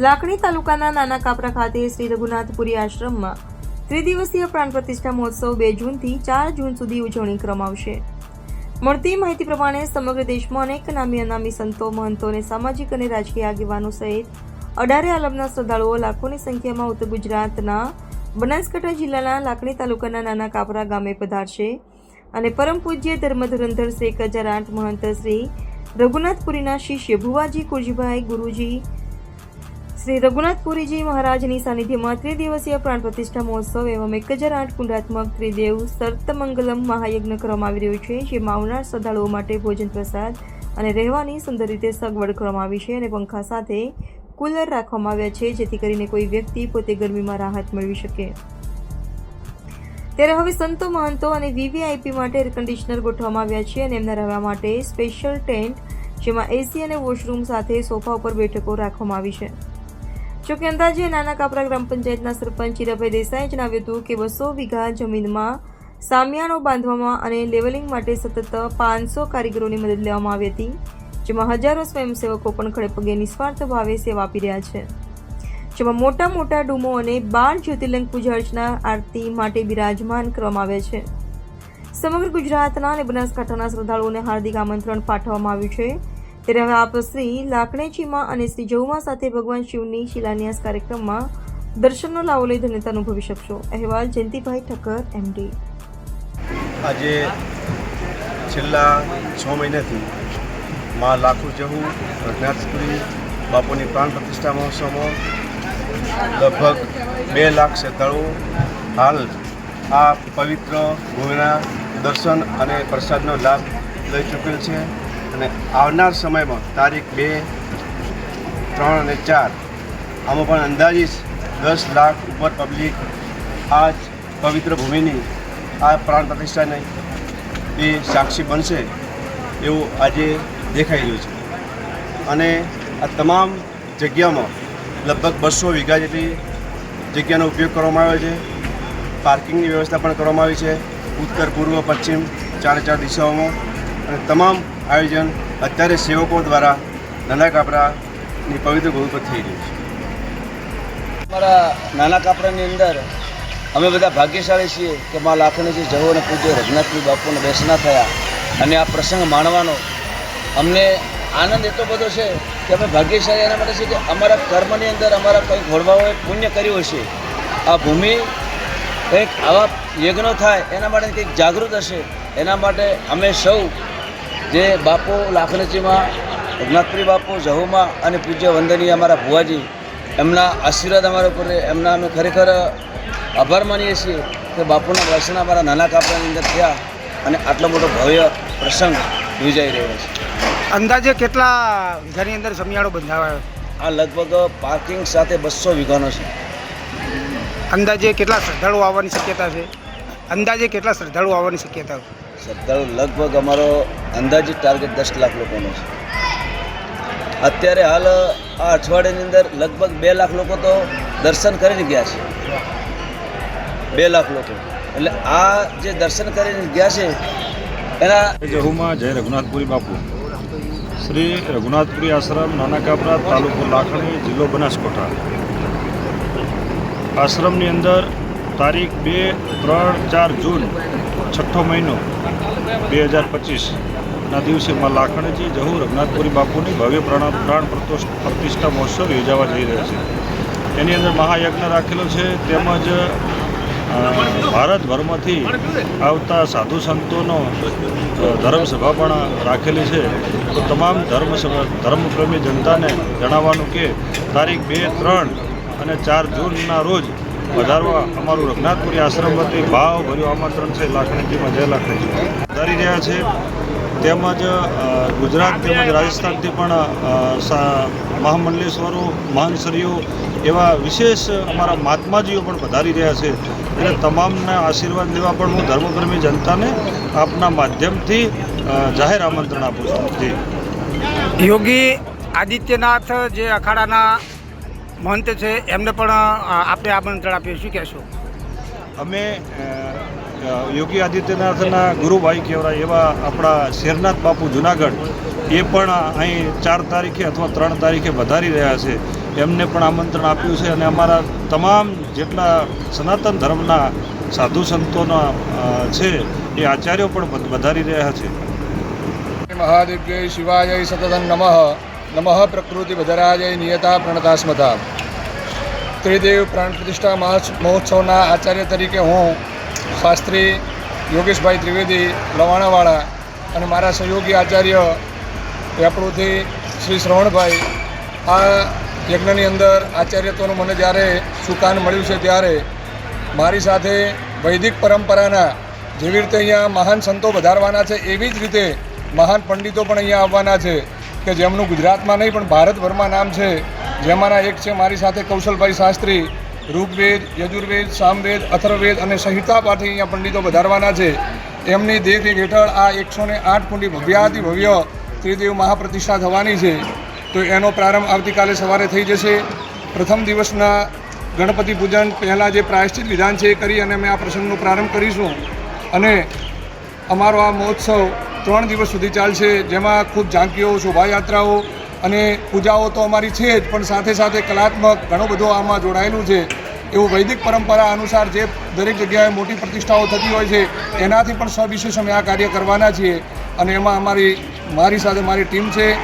લાખણી તાલુકાના નાના કાપરા ખાતે શ્રી રઘુનાથપુરી આશ્રમમાં ત્રિદિવસીય પ્રાણ પ્રતિષ્ઠા મહોત્સવ બે જૂનથી ચાર જૂન સુધી ઉજવણી ક્રમાવશે મળતી માહિતી પ્રમાણે સમગ્ર દેશમાં અનેક નામી અનામી સંતો, મહંતો અને સામાજિક અને રાજકીય આગેવાનો સહિત અઢારે આલમના શ્રદ્ધાળુઓ લાખોની સંખ્યામાં ઉત્તર ગુજરાતના બનાસકાંઠા જિલ્લાના લાકડી તાલુકાના નાના કાપરા ગામે પધારશે અને પરમ પૂજ્ય ધર્મધુરંધર શ્રી એક હજાર આઠ મહંત શ્રી રઘુનાથપુરીના શિષ્ય ભુવાજી કુરજીભાઈ ગુરુજી શ્રી રઘુનાથપુરીજી મહારાજની સાનિધ્યમાં ત્રિદિવસીય પ્રાણ પ્રતિષ્ઠા મહોત્સવ એવમ એક હજાર આઠ કુંડાત્મક ત્રિદેવ સર્તમંગલમ મહાયજ્ઞ કરવામાં આવી રહ્યું છે, જેમાં આવનાર શ્રદ્ધાળુઓ માટે ભોજન પ્રસાદ અને રહેવાની સુંદર રીતે સગવડ કરવામાં આવી છે અને પંખા સાથે કુલર રાખવામાં આવ્યા છે, જેથી કરીને કોઈ વ્યક્તિ પોતે ગરમીમાં રાહત મેળવી શકે. ત્યારે હવે સંતો મહંતો અને વીવીઆઈપી માટે એર ગોઠવવામાં આવ્યા છે અને એમના રહેવા માટે સ્પેશિયલ ટેન્ટ જેમાં એસી અને વોશરૂમ સાથે સોફા ઉપર બેઠકો રાખવામાં આવી છે. જોકે અંદાજે નાના કાપરા ગ્રામ પંચાયતના સરપંચ હીરાભાઈ દેસાઈએ જણાવ્યું હતું કે બસો વીઘા જમીનમાં સામિયાણો બાંધવામાં અને લેવલિંગ માટે સતત પાંચસો કારીગરોની મદદ લેવામાં આવી હતી, જેમાં હજારો સ્વયંસેવકો પણ ખડે પગે નિસ્વાર્થ ભાવે સેવા આપી રહ્યા છે. જેમાં મોટા મોટા ડૂમો અને બાર જ્યોતિર્લિંગ પૂજા અર્ચના આરતી માટે બિરાજમાન કરવામાં આવે છે. સમગ્ર ગુજરાતના અને બનાસકાંઠાના શ્રદ્ધાળુઓને હાર્દિક આમંત્રણ પાઠવવામાં આવ્યું છે. ત્યારે આપ શ્રી લાકણેચીમાં અને શ્રી જૌમાં સાથે ભગવાન શિવની શિલાન્યાસ કાર્યક્રમમાં દર્શનનો લાવો લઈ ધન્યતા અનુભવી શકશો. અહેવાલ જયંતિભાઈ ઠક્કર એમડી આજે છેલ્લા છ મહિનાથી માં લાખુ જહુ રઘનાથપુરી બાપુની પ્રાણ પ્રતિષ્ઠા મહોત્સવમાં લગભગ બે લાખ શ્રદ્ધાળુઓ હાલ આ પવિત્ર ભૂમિના દર્શન અને પ્રસાદનો લાભ લઈ ચૂકેલ છે. અને આવનાર સમયમાં તારીખ બે, ત્રણ અને ચાર, આમાં પણ અંદાજિત દસ લાખ ઉપર પબ્લિક આ જ પવિત્ર ભૂમિની આ પ્રાણ પ્રતિષ્ઠાને એ સાક્ષી બનશે એવું આજે દેખાઈ રહ્યું છે. અને આ તમામ જગ્યામાં લગભગ બસો વીઘા જેટલી જગ્યાનો ઉપયોગ કરવામાં આવ્યો છે. પાર્કિંગની વ્યવસ્થા પણ કરવામાં આવી છે. ઉત્તર, પૂર્વ, પશ્ચિમ, ચારે ચાર દિશાઓમાં. અને તમામ આયોજન અત્યારે સેવકો દ્વારા નાના કાપરાની પવિત્ર ગુરુ પર થઈ રહ્યું છે. અમારા નાના કાપરાની અંદર અમે બધા ભાગ્યશાળી છીએ કે મા લાખણીજી જવો અને પૂજ્ય રઘુનાથજી બાપુને બેસના થયા અને આ પ્રસંગ માણવાનો. અમને આનંદ એટલો બધો છે કે અમે ભાગ્યશાળી એના માટે છે કે અમારા કર્મની અંદર અમારા કંઈક ઘોડવાઓએ પુણ્ય કર્યું હશે. આ ભૂમિ કંઈક આવા યજ્ઞો થાય એના માટે કંઈક જાગૃત હશે. એના માટે અમે સૌ જે બાપો લાખનચીમાં રઘુનાથપુરી બાપુ જહુમાં અને પૂજ્ય વંદનીય અમારા ભુવાજી એમના આશીર્વાદ અમારા ઉપર. એમના અમે ખરેખર આભાર માનીએ છીએ કે બાપુના દર્શન અમારા નાના કાપડાની અંદર થયા અને આટલો મોટો ભવ્ય પ્રસંગ યોજાઈ રહ્યો છે. અંદાજે કેટલા ઘરની અંદર સમિયાળો બંધાવાયો? આ લગભગ પાર્કિંગ સાથે બસો વીઘાનો છે. અંદાજે કેટલા શ્રદ્ધાળુઓ આવવાની શક્યતા છે? અંદાજે કેટલા શ્રદ્ધાળુઓ આવવાની શક્યતા છે? શ્રદ્ધાળુ લગભગ અમારો અંદાજિત ટાર્ગેટ દસ લાખ લોકોનો છે. અત્યારે હાલ, આ અઠવાડિયાની અંદર લગભગ બે લાખ લોકો તો દર્શન કરીને ગયા છે. બે લાખ લોકો. એટલે આ જે દર્શન કરીને ગયા છે, એના જહુમાં જય રઘુનાથપુરી બાપુ. શ્રી રઘુનાથપુરી આશ્રમ નાના કાપરા તાલુકો લાખણી, જિલ્લો બનાસકાંઠા. આશ્રમની અંદર તારીખ બે, ત્રણ, ચાર જૂન, છઠ્ઠો મહિનો, બે હજાર પચીસના દિવસે માં લાખણજી, જહુ, રઘનાથપુરી બાપુની ભવ્ય પ્રાણ પ્રાણ પ્રતોષ- પ્રતિષ્ઠા મહોત્સવ યોજાવા જઈ રહ્યા છે. એની અંદર મહાયજ્ઞ રાખેલો છે, તેમજ ભારતભરમાંથી આવતા સાધુ સંતોનો ધર્મસભા પણ રાખેલી છે. તો તમામ ધર્મ ધર્મપ્રેમી જનતાને જણાવવાનું કે તારીખ બે, ત્રણ અને ચાર જૂનના રોજ વધારવા અમારું રઘનાથપુરી આશ્રમ વતી ભાવભર્યું આમંત્રણ છે, લાખણીજીમાં જય લાખણીજી. વધારી રહ્યા છે. તેમજ ગુજરાત તેમજ રાજસ્થાનથી પણ મહામંડલેશ્વરો મહાનસરીઓ એવા વિશેષ અમારા મહાત્માજીઓ પણ પધારી રહ્યા છે. એટલે તમામના આશીર્વાદ લેવા પણ હું ધર્મપ્રેમી જનતાને આપના માધ્યમથી જાહેર આમંત્રણ આપું છું. જી. યોગી આદિત્યનાથ જે અખાડાના મહંત છે એમને પણ આપણે આમંત્રણ આપીએ શું કહેશો? અમે યોગી આદિત્યનાથના ગુરુભાઈ કહેવાય એવા આપણા શેરનાથ બાપુ જુનાગઢ એ પણ અહીં ચાર તારીખે અથવા ત્રણ તારીખે વધારી રહ્યા છે. એમને પણ આમંત્રણ આપ્યું છે અને અમારા તમામ જેટલા સનાતન ધર્મના સાધુ સંતોના છે એ આચાર્યો પણ વધારી રહ્યા છે. મહાદેવ જય શિવાય સતત નમઃ. નમઃ પ્રકૃતિ વધરાજય નિયતા પ્રણતાસ્મતા ત્રિદેવ પ્રાણ પ્રતિષ્ઠા મહોત્સવના આચાર્ય તરીકે હું શાસ્ત્રી યોગેશભાઈ ત્રિવેદી લવાણાવાળા અને મારા સહયોગી આચાર્ય વેપડુથી શ્રી શ્રવણભાઈ. આ યજ્ઞની અંદર આચાર્યત્વનું મને જ્યારે સુકાન મળ્યું છે ત્યારે મારી સાથે વૈદિક પરંપરાના જેવી રીતે અહીંયા મહાન સંતો વધારવાના છે, એવી જ રીતે મહાન પંડિતો પણ અહીંયા આવવાના છે. કે જેમનું ગુજરાતમાં નહીં, પણ ભારતભરમાં નામ છે. જેમાંના એક છે મારી સાથે કૌશલભાઈ શાસ્ત્રી, ઋગ્વેદ, યજુર્વેદ, સામવેદ, અથર્વવેદ અને સંહિતા પાઠી અહીંયા પંડિતો વધારવાના છે. એમની દેખરેખ હેઠળ આ એકસો ને આઠ કુંડી ભવ્યાતિ ભવ્ય ત્રિદેવ મહાપ્રતિષ્ઠા થવાની છે. તો એનો પ્રારંભ આવતીકાલે સવારે થઈ જશે. પ્રથમ દિવસના ગણપતિ પૂજન પહેલાં જે પ્રાયશ્ચિત વિધાન છે એ કરી અને અમે આ પ્રસંગનો પ્રારંભ કરીશું. અને અમારો આ મહોત્સવ ત્રણ દિવસ સુધી ચાલશે, જેમાં ખૂબ ઝાંકીઓ, શોભાયાત્રાઓ અને પૂજાઓ તો અમારી છે જ, પણ સાથે સાથે કલાત્મક ઘણો બધો આમાં જોડાયેલું છે. એવું વૈદિક પરંપરા અનુસાર જે દરેક જગ્યાએ મોટી પ્રતિષ્ઠાઓ થતી હોય છે, એનાથી પણ સવિશેષ અમે આ કાર્ય કરવાના છીએ. અને એમાં અમારી, મારી સાથે મારી ટીમ છે.